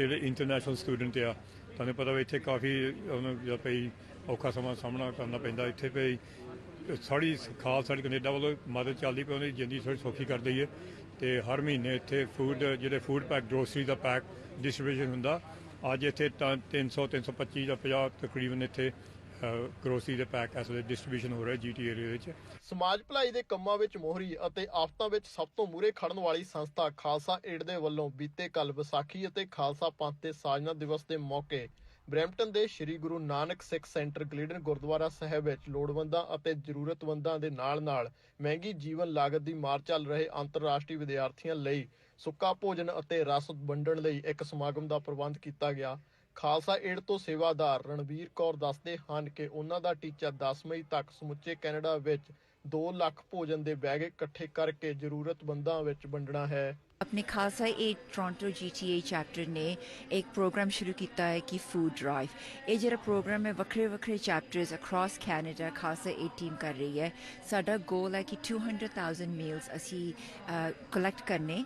ਜਿਹੜੇ international student ਆ, ਤੁਹਾਨੂੰ ਪਤਾ ਵੀ ਇੱਥੇ ਕਾਫੀ, ਉਹਨਾਂ ਦਾ ਪਈ ਔਖਾ ਸਮਾਂ ਸਾਹਮਣਾ ਕਰਨਾ ਪੈਂਦਾ, ਇੱਥੇ ਪਈ ਸਾਡੀ ਖਾਸ ਸਾਡੀ ਕੈਨੇਡਾ ਵੱਲੋਂ ਮਦਦ ਚੱਲਦੀ ਪਈ ਉਹਦੀ ਜ਼ਿੰਦਗੀ ਥੋੜੀ ਸੌਖੀ ਕਰ ਦਈ ਹੈ। ਤੇ ਹਰ ਮਹੀਨੇ ਇੱਥੇ ਫੂਡ ਜਿਹੜੇ ਫੂਡ ਪੈਕ ਗਰੋਸਰੀ ਦਾ ਪੈਕ ਡਿਸਟ੍ਰੀਬਿਊਸ਼ਨ ਹੁੰਦਾ। ਅੱਜ ਇੱਥੇ ਤਾਂ 300 325 ਜਾਂ 50 ਤਕਰੀਬਨ ਇੱਥੇ ਗਰੋਸਰੀ ਦੇ ਪੈਕ ਇਸ ਵੇਲੇ ਡਿਸਟ੍ਰੀਬਿਊਸ਼ਨ ਹੋ ਰਿਹਾ ਜੀਟੀ ਏਰੀਆ ਵਿੱਚ। ਸਮਾਜ ਭਲਾਈ ਦੇ ਕੰਮਾਂ ਵਿੱਚ ਮੋਹਰੀ ਅਤੇ ਆਫਤਾਂ ਵਿੱਚ ਸਭ ਤੋਂ ਮੂਰੇ ਖੜਨ ਵਾਲੀ ਸੰਸਥਾ ਖਾਲਸਾ ਏਡ ਦੇ ਵੱਲੋਂ ਬੀਤੇ ਕੱਲ ਵਿਸਾਖੀ ਅਤੇ ਖਾਲਸਾ ਪੰਥ ਦੇ ਸਾਜਨਾ ਦਿਵਸ ਦੇ ਮੌਕੇ ਬਰੈਂਪਟਨ ਦੇ ਸ੍ਰੀ ਗੁਰੂ ਨਾਨਕ ਸਿੱਖ ਸੈਂਟਰ ਗਲੀਡਨ ਗੁਰਦੁਆਰਾ ਸਾਹਿਬ ਵਿੱਚ ਲੋੜਵੰਦਾਂ ਅਤੇ ਜ਼ਰੂਰਤਮੰਦਾਂ ਦੇ ਨਾਲ-ਨਾਲ ਮਹਿੰਗੀ ਜੀਵਨ ਲਾਗਤ ਦੀ ਮਾਰ ਚੱਲ ਰਹੇ ਅੰਤਰਰਾਸ਼ਟਰੀ ਵਿਦਿਆਰਥੀਆਂ ਲਈ ਸੁੱਕਾ ਭੋਜਨ ਅਤੇ ਰਸ ਵੰਡਣ ਲਈ ਇੱਕ ਸਮਾਗਮ ਦਾ ਪ੍ਰਬੰਧ ਕੀਤਾ ਗਿਆ। ਖਾਲਸਾ ਏਡ ਤੋਂ ਸੇਵਾਦਾਰ ਰਣਵੀਰ ਕੌਰ ਦੱਸਦੇ ਹਨ ਕਿ ਉਹਨਾਂ ਦਾ ਟੀਚਾ 10 ਮਈ ਤੱਕ ਸਮੁੱਚੇ ਕੈਨੇਡਾ ਵਿੱਚ 2 ਲੱਖ ਭੋਜਨ ਦੇ ਬੈਗ ਇਕੱਠੇ ਕਰਕੇ ਜ਼ਰੂਰਤਮੰਦਾਂ ਵਿੱਚ ਵੰਡਣਾ ਹੈ अपने Khalsa Aid Toronto GTA chapter ने एक प्रोग्राम शुरू ਕੀਤਾ ਹੈ ਕਿ ਫੂਡ ਡਰਾਈਵ ਇਹ ਜਿਹੜਾ ਪ੍ਰੋਗਰਾਮ ਹੈ ਵੱਖਰੇ ਵੱਖਰੇ chapters across Canada Khalsa Aid team ਕਰ ਰਹੀ ਹੈ ਸਾਡਾ ਗੋਲ ਹੈ ਕਿ 200000 ਮੀਲਸ ਅਸੀਂ ਕਲੈਕਟ ਕਰਨੇ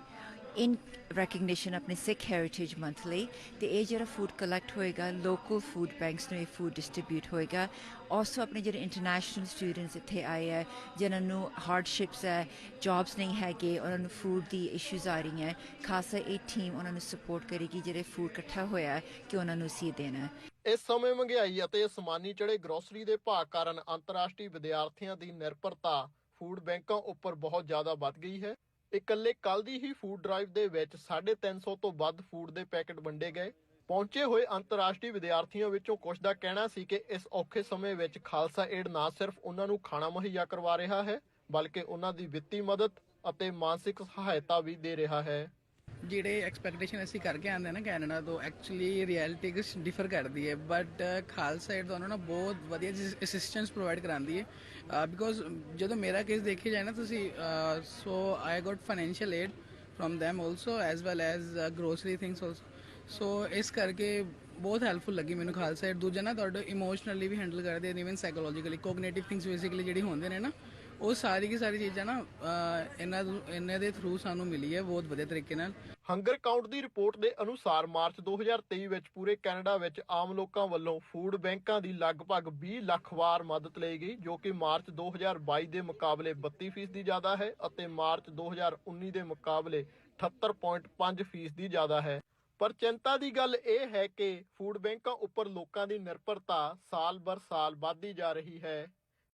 ਇਨ ਰੈਕਗਨੀਸ਼ਨ ਆਪਣੇ ਸਿੱਖ ਹੈਰੀਟੇਜ ਮੰਥ ਲਈ ਤੇ ਇਹ ਜਿਹੜਾ ਫੂਡ ਕਲੈਕਟ ਹੋਏਗਾ ਲੋਕਲ ਫੂਡ ਬੈਂਕਸ ਨੂੰ ਇਹ ਫੂਡ ਡਿਸਟ੍ਰੀਬਿਊਟ ਹੋਏਗਾ ਆਲਸੋ ਆਪਣੇ ਜਿਹੜੇ ਇੰਟਰਨੈਸ਼ਨਲ ਸਟੂਡੈਂਟਸ ਇੱਥੇ ਆਏ ਹੈ ਜਿਨ੍ਹਾਂ ਨੂੰ ਹਾਰਡਸ਼ਿਪਸ ਹੈ ਜੌਬਸ ਨਹੀਂ ਹੈਗੇ ਉਹਨਾਂ ਨੂੰ ਫੂਡ ਦੀ ਇਸ਼ੂਜ਼ ਆ ਰਹੀਆਂ ਖਾਸਾ ਇਹ ਟੀਮ ਉਹਨਾਂ ਨੂੰ ਸਪੋਰਟ ਕਰੇਗੀ ਜਿਹੜੇ ਫੂਡ ਇਕੱਠਾ ਹੋਇਆ ਕਿ ਉਹਨਾਂ ਨੂੰ ਅਸੀਂ ਦੇਣਾ ਇਸ ਸਮੇਂ ਮਹਿੰਗਾਈ ਅਤੇ ਅਸਮਾਨੀ ਚੜੇ ਗਰੋਸਰੀ ਦੇ ਭਾਅ ਕਾਰਨ ਅੰਤਰਰਾਸ਼ਟਰੀ ਵਿਦਿਆਰਥੀਆਂ ਦੀ ਨਿਰਭਰਤਾ ਫੂਡ ਬੈਂਕਾਂ ਉੱਪਰ ਬਹੁਤ ਜ਼ਿਆਦਾ ਵੱਧ ਗਈ ਹੈ। ਇਕੱਲੇ ਕੱਲ ਦੀ ਹੀ ਫੂਡ ਡਰਾਈਵ ਦੇ ਵਿੱਚ 350 ਤੋਂ ਵੱਧ ਫੂਡ ਦੇ ਪੈਕੇਟ ਵੰਡੇ ਗਏ। ਪਹੁੰਚੇ ਹੋਏ ਅੰਤਰਰਾਸ਼ਟਰੀ ਵਿਦਿਆਰਥੀਆਂ ਵਿੱਚੋਂ ਕੁਝ ਦਾ ਕਹਿਣਾ ਸੀ ਕਿ ਇਸ ਔਖੇ ਸਮੇਂ ਵਿੱਚ ਖਾਲਸਾ ਏਡ ਨਾ ਸਿਰਫ ਉਹਨਾਂ ਨੂੰ ਖਾਣਾ ਮੁਹੱਈਆ ਕਰਵਾ ਰਿਹਾ ਹੈ, ਬਲਕਿ ਉਹਨਾਂ ਦੀ ਵਿੱਤੀ ਮਦਦ ਅਤੇ ਮਾਨਸਿਕ ਸਹਾਇਤਾ ਵੀ ਦੇ ਰਿਹਾ ਹੈ। ਜਿਹੜੇ ਐਕਸਪੈਕਟੇਸ਼ਨ ਅਸੀਂ ਕਰਕੇ ਆਉਂਦੇ ਨਾ ਕੈਨੇਡਾ ਤੋਂ ਐਕਚੁਅਲੀ ਰਿਐਲਿਟੀ ਕੁਛ ਡਿਫਰ ਕਰਦੀ ਹੈ ਬਟ ਖਾਲਸਾ ਏਡ ਤੁਹਾਨੂੰ ਨਾ ਬਹੁਤ ਵਧੀਆ ਅਸਿਸਟੈਂਸ ਪ੍ਰੋਵਾਈਡ ਕਰਾਉਂਦੀ ਹੈ। ਬਿਕੋਜ਼ ਜਦੋਂ ਮੇਰਾ ਕੇਸ ਦੇਖਿਆ ਜਾਏ ਨਾ ਤੁਸੀਂ so I got financial aid from them also as well as grocery things things so ਇਸ ਕਰਕੇ ਬਹੁਤ ਹੈਲਪਫੁਲ ਲੱਗੀ ਮੈਨੂੰ ਖਾਲਸਾ ਏਡ ਦੂਜਾ ਨਾ ਤੁਹਾਡੇ ਇਮੋਸ਼ਨਲੀ ਵੀ ਹੈਂਡਲ ਕਰਦੇ ਨੇ even psychologically cognitive things basically ਜਿਹੜੀ ਹੁੰਦੇ ਨੇ ਨਾ ਉਹ ਸਾਰੀ ਕੀ ਸਾਰੀ ਚੀਜ਼ਾਂ ਨਾ ਅਹ, ਇਹਨਾਂ ਤੋਂ- ਇਹਨਾਂ ਦੇ ਥਰੂ ਸਾਨੂੰ ਮਿਲੀ ਹੈ ਬਹੁਤ ਵਧੀਆ ਤਰੀਕੇ ਨਾਲ। ਹੰਗਰ ਕਾਊਂਟ ਦੀ ਰਿਪੋਰਟ ਦੇ ਅਨੁਸਾਰ ਮਾਰਚ 2023 ਵਿੱਚ ਪੂਰੇ ਕੈਨੇਡਾ ਵਿੱਚ ਆਮ ਲੋਕਾਂ ਵੱਲੋਂ ਫੂਡ ਬੈਂਕਾਂ ਦੀ ਲਗਭਗ 20 ਲੱਖ ਵਾਰ ਮਦਦ ਲਈ ਗਈ ਜੋ ਕਿ ਮਾਰਚ 2022 ਦੇ ਮੁਕਾਬਲੇ 32% ਜ਼ਿਆਦਾ ਹੈ ਅਤੇ ਮਾਰਚ 2019 ਦੇ ਮੁਕਾਬਲੇ 78.5% ਜ਼ਿਆਦਾ ਹੈ। ਪਰ ਚਿੰਤਾ ਦੀ ਗੱਲ ਇਹ ਹੈ ਕਿ ਫੂਡ ਬੈਂਕਾਂ ਉੱਪਰ ਲੋਕਾਂ ਦੀ ਨਿਰਭਰਤਾ ਸਾਲ ਬਰ ਸਾਲ ਵੱਧਦੀ ਜਾ ਰਹੀ ਹੈ।